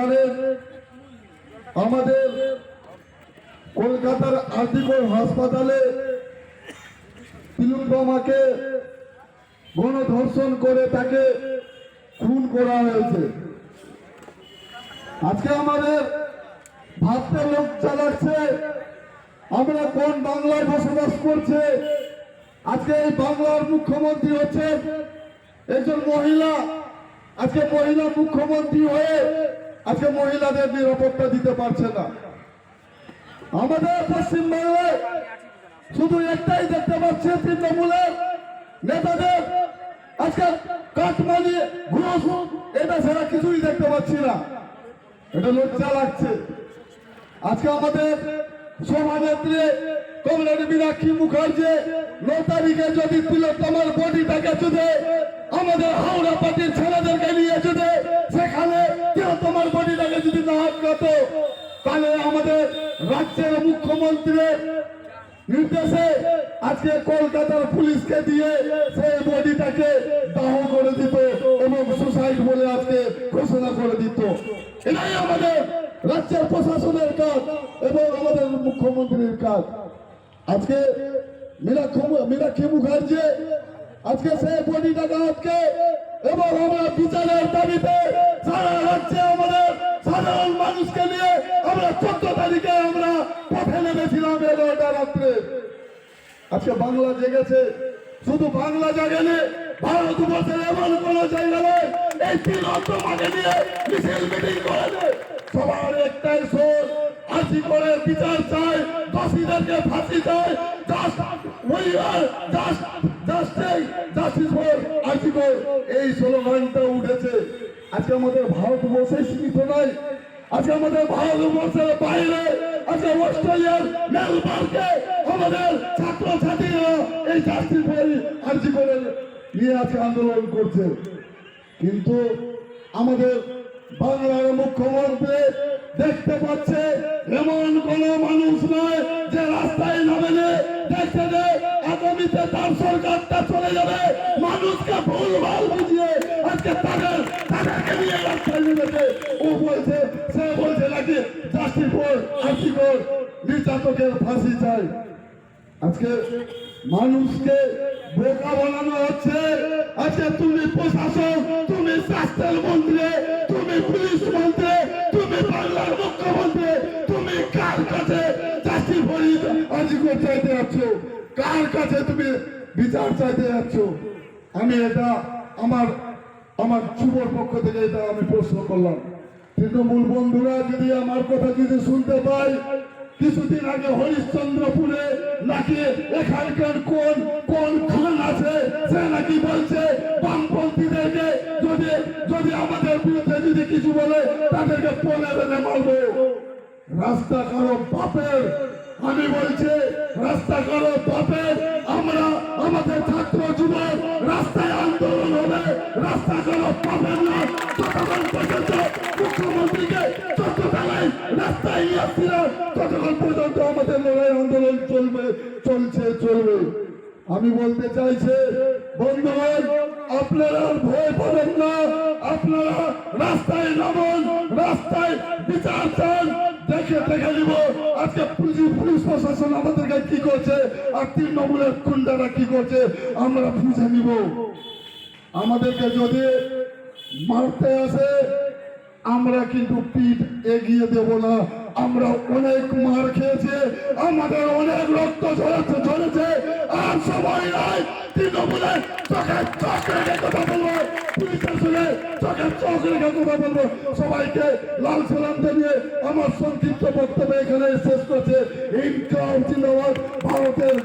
জানেন, আমাদের কলকাতার আর্টিকল হাসপাতালে তিলুকবামাকে গণধর্ষণ করে তাকে খুন করা হয়েছে। আজকে আমাদের ভাবতে লোক চালাচ্ছে, আমরা কোন বাংলায় বসবাস করছে? আজকে এই বাংলার মুখ্যমন্ত্রী হচ্ছে একজন মহিলা। আজকে মহিলা মুখ্যমন্ত্রী হয়ে আজকে মহিলাদের নিরাপত্তা দিতে পারছে না। আমাদের পশ্চিমবাংলায় শুধু একটাই দেখতে পাচ্ছে তৃণমূলের নেতাদের। আজকে কাটমানি ঘুষ, এটা ছাড়া কিছুই দেখতে পাচ্ছি না। এটা লজ্জা লাগছে। আজকে আমাদের সভানেত্রী কমরেড মীনাক্ষী মুখার্জি ন তারিখে যদি তিলোত্তমার বডিটাকে যদি আমাদের হাওড়া পার্টির ছেলেদেরকে মুখ্যমন্ত্রীর নির্দেশে আজকে কলকাতার পুলিশকে দিয়ে সেই বডিটাকে দাহ করে দিত এবং সুসাইড বলে আজকে ঘোষণা করে দিত। এটাই আমাদের রাজ্যের প্রশাসনের কাজ এবং আমাদের মুখ্যমন্ত্রীর কাজ। আজকে মীনাক্ষী মুখার্জি আজকে সেই বডিটাকে এবং আমরা বিচারের দাবিতে সারা রাজ্যে আমাদের সাধারণ মানুষকে নিয়ে আমরা চোদ্দ তারিখে আমরা পথে নেমেছিলাম এগারোটা রাত্রে। আজকে বাংলা জেগেছে, শুধু বাংলা ভারতবর্ষের এমন কোন জায়গা নয় এই তিন নিয়ে মিছিল মিটিং সবার একটাই করে বিচার চাই, দোষীদেরকে ফাঁসি চাই এই স্লোগানটা উঠেছে। আজকে আমাদের ভারতবর্ষে সীমিত নয় আজকে আমাদের ভারতবর্ষের বাইরে অস্ট্রেলিয়ার মেলবার্নকে আমাদের ছাত্র ছাত্রীরা এই জাস্টিস ফর আর্জি করে নিয়ে আজকে আন্দোলন করছে। কিন্তু আমাদের বাংলার মুখ্যমন্ত্রী দেখতে পাচ্ছে, এমন কোন মানুষ নয় যে রাস্তায় নামেলে দেখছে যে আগামীতে তার সরকারটা চলে যাবে। মানুষকে ভুল ভালো বুঝিয়ে আজকে তাদের তাদেরকে নিয়ে রাস্তায় নেমেছে। ও বলছে, সে জাস্টিস ফর নির্যাতকের ফাঁসি চাই। আজকে মানুষকে বোকা বানানো হচ্ছে। আজকে তুমি প্রশাসন, তুমি স্বাস্থ্যের মন্ত্রী, তুমি পুলিশ মন্ত্রী, তুমি বাংলার মুখ্যমন্ত্রী, তুমি কার কাছে চাষি ভরি আজিকো চাইতে যাচ্ছ? কার কাছে তুমি বিচার চাইতে যাচ্ছ? আমি এটা আমার আমার যুবর পক্ষ থেকে এটা আমি প্রশ্ন করলাম। তৃণমূল বন্ধুরা, যদি আমার কথা যদি শুনতে পাই, কিছুদিন আগে হরিশ্চন্দ্রপুরে নাকি এখানকার কোন কোন খান আছে? সে নাকি বলছে, বামপন্থীদেরকে যদি যদি আমাদের বিরুদ্ধে যদি কিছু বলে, তাদেরকে পনে বেঁধে মারবো। রাস্তা কারও বাপের? আমি বলছি, রাস্তা কারও বাপের? আমরা, আমাদের ছাত্র যুবক রাস্তায় আন্দোলন হবে, রাস্তা কারও বাপের না। রাস্তায় ততক্ষণ পর্যন্ত আমাদের লড়াই আন্দোলন চলবে চলছে চলবে আমি বলতে চাইছে, বন্ধুগণ, আপনারা ভয় পাবেন না। আপনারা রাস্তায় নামুন, রাস্তায় বিচার চান। দেখে দেখে নিব আজকে পুলিশ পুলিশ প্রশাসন আমাদেরকে কি করছে আর তৃণমূলের কুন্ডারা কি করছে, আমরা বুঝে নিব। আমাদেরকে যদি মারতে আসে আমরা কিন্তু পিঠ এগিয়ে দেব না। আমরা অনেক মার খেয়েছে, আমাদের অনেক রক্ত ঝরেছে ঝরেছে। আর সবাই নাই তৃণমূলের চোখে চোখ রেখে কথা বলব পুলিশের সঙ্গে চোখে চোখ রেখে কথা বলব সবাইকে লাল সালাম জানিয়ে আমার সংক্ষিপ্ত বক্তব্য এখানে শেষ করছে। ইনকাম জিন্দাবাদ, ভারতের